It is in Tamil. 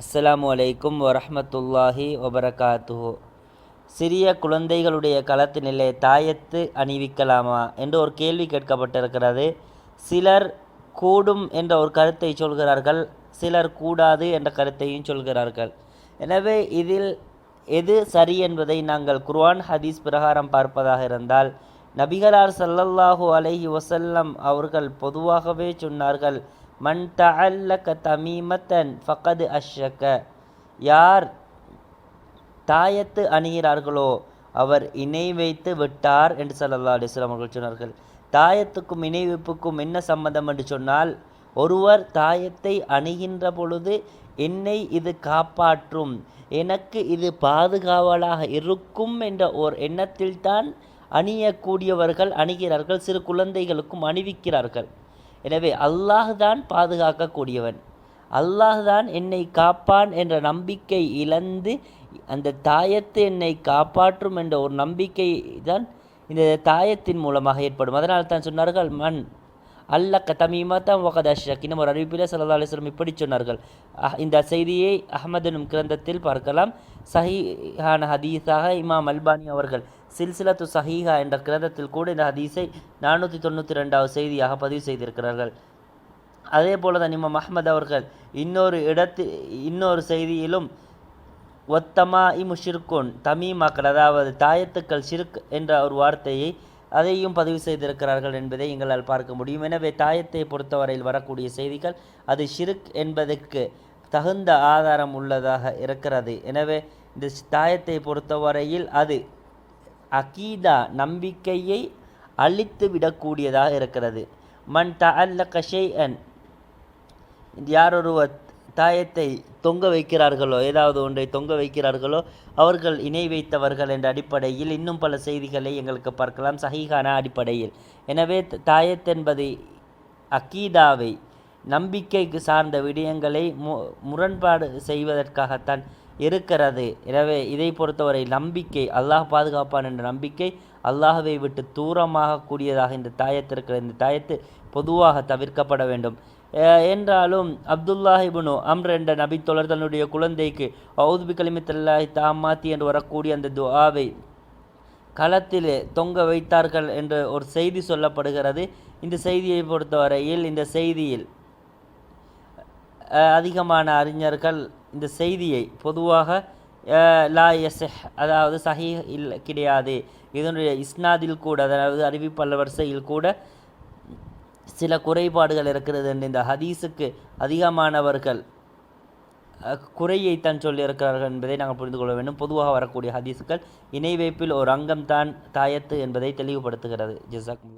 அஸ்ஸலாமு அலைக்கும் வரஹ்மத்துல்லாஹி வபரகாத்துஹு. சிறிய குழந்தைகளுடைய களத்தினிலே தாயத்து அணிவிக்கலாமா என்று ஒரு கேள்வி கேட்கப்பட்டிருக்கிறது. சிலர் கூடும் என்ற ஒரு கருத்தை சொல்கிறார்கள் சிலர் கூடாது என்ற கருத்தையும் சொல்கிறார்கள். எனவே இதில் எது சரி என்பதை நாங்கள் குர்ஆன் ஹதீஸ் பிரகாரம் பார்ப்பதாக இருந்தால் நபிகளார் சல்லல்லாஹூ அலைஹி வசல்லம் அவர்கள் பொதுவாகவே சொன்னார்கள் மண் தஅல்லக தமீமத்தன் ஃபகது அஷ்ஷக்க யார் தாயத்து அணிகிறார்களோ அவர் இணை வைத்து விட்டார் என்று ஸல்லல்லாஹு அலிஸ்லாம் அவர்கள் சொன்னார்கள். தாயத்துக்கும் இணை வைப்புக்கும் என்ன சம்பந்தம் என்று சொன்னால் ஒருவர் தாயத்தை அணிகின்ற பொழுது என்னை இது காப்பாற்றும் எனக்கு இது பாதுகாவலாக இருக்கும் என்ற ஓர் எண்ணத்தில்தான் அணியக்கூடியவர்கள் அணிகிறார்கள் சிறு குழந்தைகளுக்கும் அணிவிக்கிறார்கள். எனவே அல்லாஹ் தான் பாதுகாக்கக்கூடியவன். அல்லாஹ் தான் என்னை காப்பான் என்ற நம்பிக்கை இழந்து அந்த தாயத்து என்னை காப்பாற்றும் என்ற ஒரு நம்பிக்கை தான் இந்த தாயத்தின் மூலமாக ஏற்படும். அதனால் தான் சொன்னார்கள் மண் அல்ல கதமீமத்தம் வகத் அஷ்ரக் இன்னும் ஒரு அறிவிப்பில் சல்லா அலிஸ்லம் இப்படி சொன்னார்கள். அஹ் இந்த செய்தியை அஹமதுனும் கிரந்தத்தில் பார்க்கலாம். சஹீஹான ஹதீஸாக இமாம் அல்பானி அவர்கள் சில்சிலத்து சஹீஹா என்ற கிரந்தத்தில் கூட இந்த ஹதீஸை நானூற்றி தொண்ணூற்றி ரெண்டாவது செய்தியாக பதிவு செய்திருக்கிறார்கள். அதே போல தான் இமாம் அஹ்மத் அவர்கள் இன்னொரு இடத்து இன்னொரு செய்தியிலும் ஒத்தமா இமு இமுஷிர்குன் தமீமாக்கள் அதாவது தாயத்துக்கள் ஷிர்க் என்ற ஒரு வார்த்தையை அதையும் பதிவு செய்திருக்கிறார்கள் என்பதை எங்களால் பார்க்க முடியும். எனவே தாயத்தை பொறுத்தவரையில் வரக்கூடிய செய்திகள் அது ஷிருக் என்பதற்கு தகுந்த ஆதாரம் உள்ளதாக இருக்கிறது. எனவே இந்த தாயத்தை பொறுத்தவரையில் அது அகீதா நம்பிக்கையை அழித்து விடக்கூடியதாக இருக்கிறது. மன் தஅல்ல கஷைஅன் யாரொருவர் தாயத்தை தொங்க வைக்கிறார்களோ ஏதாவது ஒன்றை தொங்க வைக்கிறார்களோ அவர்கள் இணை வைத்தவர்கள் என்ற அடிப்படையில் இன்னும் பல செய்திகளை எங்களுக்கு பார்க்கலாம். சஹீகான அடிப்படையில். எனவே தாயத் என்பது அக்கீதாவை நம்பிக்கைக்கு சார்ந்த விடயங்களை மு முரண்பாடு செய்வதற்காகத்தான் இருக்கிறது. எனவே இதை பொறுத்தவரை நம்பிக்கை அல்லாஹ் பாதுகாப்பான் என்ற நம்பிக்கை அல்லாஹவை விட்டு தூரமாக கூடியதாக இந்த தாயத்திற்கிற இந்த தாயத்து பொதுவாக தவிர்க்கப்பட வேண்டும். என்றாலும் அப்துல்லாஹிபுனு அம்ர் என்ற நபித்தொழர் தன்னுடைய குழந்தைக்கு ஔதுபி கலிமத்தல்லாஹி தாமாத்தி என்று வரக்கூடிய அந்த துஆவை களத்திலே தொங்க வைத்தார்கள் என்ற ஒரு செய்தி சொல்லப்படுகிறது. இந்த செய்தியை பொறுத்தவரையில் இந்த செய்தியில் அதிகமான அறிஞர்கள் இந்த செய்தியை பொதுவாக லா எஸ்ஹ் அதாவது சஹி இல் கிடையாது. இதனுடைய இஸ்னாதில் கூட அதாவது அறிவிப்பல்ல வரிசையில் கூட சில குறைபாடுகள் இருக்கிறது என்று இந்த ஹதீஸுக்கு அதிகமானவர்கள் குறையைத்தான் சொல்லியிருக்கிறார்கள் என்பதை நாங்கள் புரிந்து கொள்ள வேண்டும். பொதுவாக வரக்கூடிய ஹதீஸுக்கள் இணை வைப்பில் ஒரு அங்கம் தான் தாயத்து என்பதை தெளிவுபடுத்துகிறது. ஜிசாக்